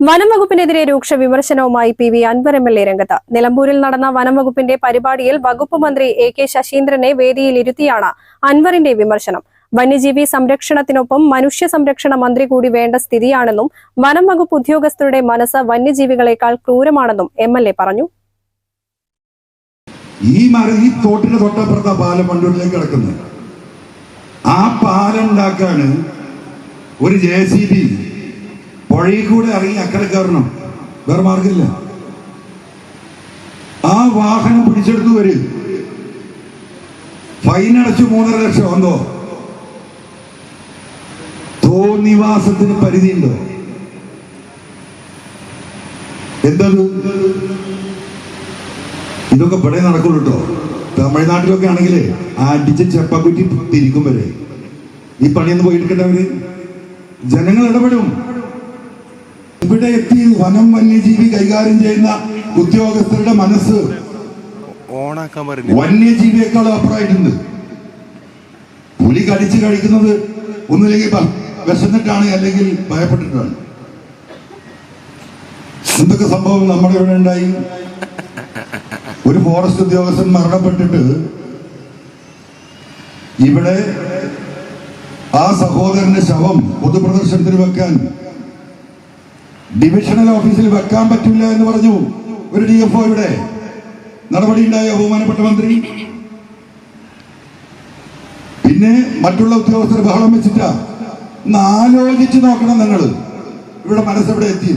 വനം വകുപ്പിനെതിരെ രൂക്ഷ വിമർശനവുമായി P V Anvar M L A രംഗത്ത്. നിലമ്പൂരിൽ നടന്ന വനം വകുപ്പിന്റെ പരിപാടിയിൽ വകുപ്പ് മന്ത്രി എ കെ ശശീന്ദ്രനെ വേദിയിൽ ഇരുത്തിയാണ് അൻവറിന്റെ വിമർശനം. വന്യജീവി സംരക്ഷണത്തിനൊപ്പം മനുഷ്യ സംരക്ഷണ മന്ത്രി കൂടി വേണ്ട സ്ഥിതിയാണെന്നും വനം വകുപ്പ് ഉദ്യോഗസ്ഥരുടെ മനസ്സ് വന്യജീവികളെക്കാൾ ക്രൂരമാണെന്നും എം എൽ എ പറഞ്ഞു. ഈ തൊട്ടപ്പുറത്ത ആ ഒരു ജെ സി ബി പുഴയിൽ കൂടെ ഇറങ്ങി അക്കരെ കയറണം. വേറെ മാർഗമില്ല ആ വാഹനം പിടിച്ചെടുത്ത് വരും. ഫൈൻ അടച്ചു മൂന്നര ലക്ഷം. എന്തോ? തോന്നിവാസത്തിന് പരിധിയുണ്ടോ? എന്തത്? ഇതൊക്കെ ഇവിടെ നടക്കുള്ളൂ കേട്ടോ. തമിഴ്നാട്ടിലൊക്കെ ആണെങ്കിലേ അടിച്ച് ചെപ്പക്കുറ്റി തിരിക്കും വരെ. ഈ പണിയൊന്നും എടുക്കേണ്ടവര്? ജനങ്ങൾ ഇടപെടും. ഇവിടെ എത്തി വനം വന്യജീവി കൈകാര്യം ചെയ്യുന്ന ഉദ്യോഗസ്ഥരുടെ മനസ്സ് വന്യജീവിയേക്കാൾ അപ്പുറമായിട്ടുണ്ട്. പുലി കടിച്ചു കഴിക്കുന്നത് ഒന്നില്ലെങ്കിൽ വിശന്നിട്ടാണ് അല്ലെങ്കിൽ ഭയപ്പെട്ടിട്ടാണ്. എന്തൊക്കെ സംഭവം നമ്മുടെ ഇവിടെ ഉണ്ടായി? ഒരു ഫോറസ്റ്റ് ഉദ്യോഗസ്ഥൻ മരണപ്പെട്ടിട്ട് ഇവിടെ ആ സഹോദരന്റെ ശവം പൊതുപ്രദർശനത്തിന് വെക്കാൻ ഡിവിഷണൽ ഓഫീസിൽ വെക്കാൻ പറ്റില്ല എന്ന് പറഞ്ഞു ഒരു ഡി എഫ് ഒയുടെ നടപടി ഉണ്ടായ ബഹുമാനപ്പെട്ട മന്ത്രി. പിന്നെ മറ്റുള്ള ഉദ്യോഗസ്ഥർ ബഹളം വെച്ചിട്ടാ. ഒന്ന് ആലോചിച്ച് നോക്കണം നിങ്ങൾ. ഇവിടെ മനസ്സെവിടെ എത്തി?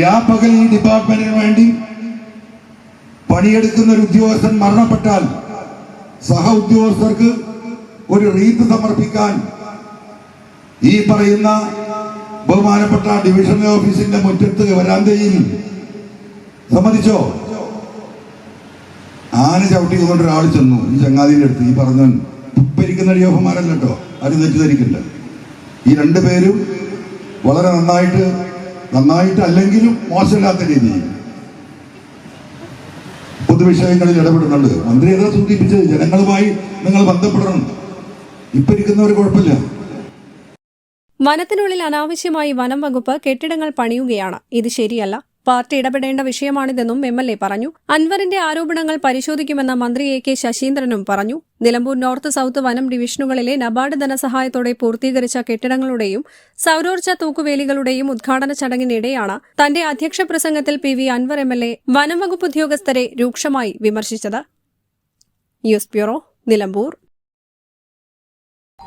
രാപ്പകൽ ഈ ഡിപ്പാർട്ട്മെന്റിന് വേണ്ടി പണിയെടുക്കുന്ന ഒരു ഉദ്യോഗസ്ഥൻ മരണപ്പെട്ടാൽ സഹ ഉദ്യോഗസ്ഥർക്ക് ഒരു റീത്ത് സമർപ്പിക്കാൻ ഈ പറയുന്ന ബഹുമാനപ്പെട്ട ഡിവിഷണൽ ഓഫീസിന്റെ മുറ്റത്ത് വരാന്തയിൽ. സമ്മതിച്ചോ? ആന ചവിട്ടി കൊണ്ട് ഒരാൾ ചെന്നു. ഈ ചങ്ങാതിന്റെ അടുത്ത് ഈ പറഞ്ഞു ഉപ്പരിക്കുന്ന ഡിയോഫന്മാരല്ല കേട്ടോ ആരും തെറ്റിദ്ധരിക്കണ്ട. ഈ രണ്ടു പേരും വളരെ നന്നായിട്ട് നന്നായിട്ട് അല്ലെങ്കിലും മോശമില്ലാത്ത രീതിയിൽ പൊതുവിഷയങ്ങളിൽ ഇടപെടുന്നുണ്ട്. മന്ത്രി ഏതാ സൂചിപ്പിച്ചത്? ജനങ്ങളുമായി നിങ്ങൾ ബന്ധപ്പെടണം. ഇപ്പൊ ഇരിക്കുന്നവർ കുഴപ്പമില്ല. വനത്തിനുള്ളിൽ അനാവശ്യമായി വനം വകുപ്പ് കെട്ടിടങ്ങൾ പണിയുകയാണ്. ഇത് ശരിയല്ല. പാർട്ടി ഇടപെടേണ്ട വിഷയമാണിതെന്നും എം എൽ എ പറഞ്ഞു. അൻവറിന്റെ ആരോപണങ്ങൾ പരിശോധിക്കുമെന്ന മന്ത്രി എ കെ ശശീന്ദ്രനും പറഞ്ഞു. നിലമ്പൂർ നോർത്ത് സൌത്ത് വനം ഡിവിഷനുകളിലെ നബാർഡ് ധനസഹായത്തോടെ പൂർത്തീകരിച്ച കെട്ടിടങ്ങളുടെയും സൌരോർജ തൂക്കുവേലികളുടെയും ഉദ്ഘാടന ചടങ്ങിനിടെയാണ് തന്റെ അധ്യക്ഷ പ്രസംഗത്തിൽ P V Anvar M L A വനം വകുപ്പ് ഉദ്യോഗസ്ഥരെ രൂക്ഷമായി വിമർശിച്ചത്. News bureau Nilambur.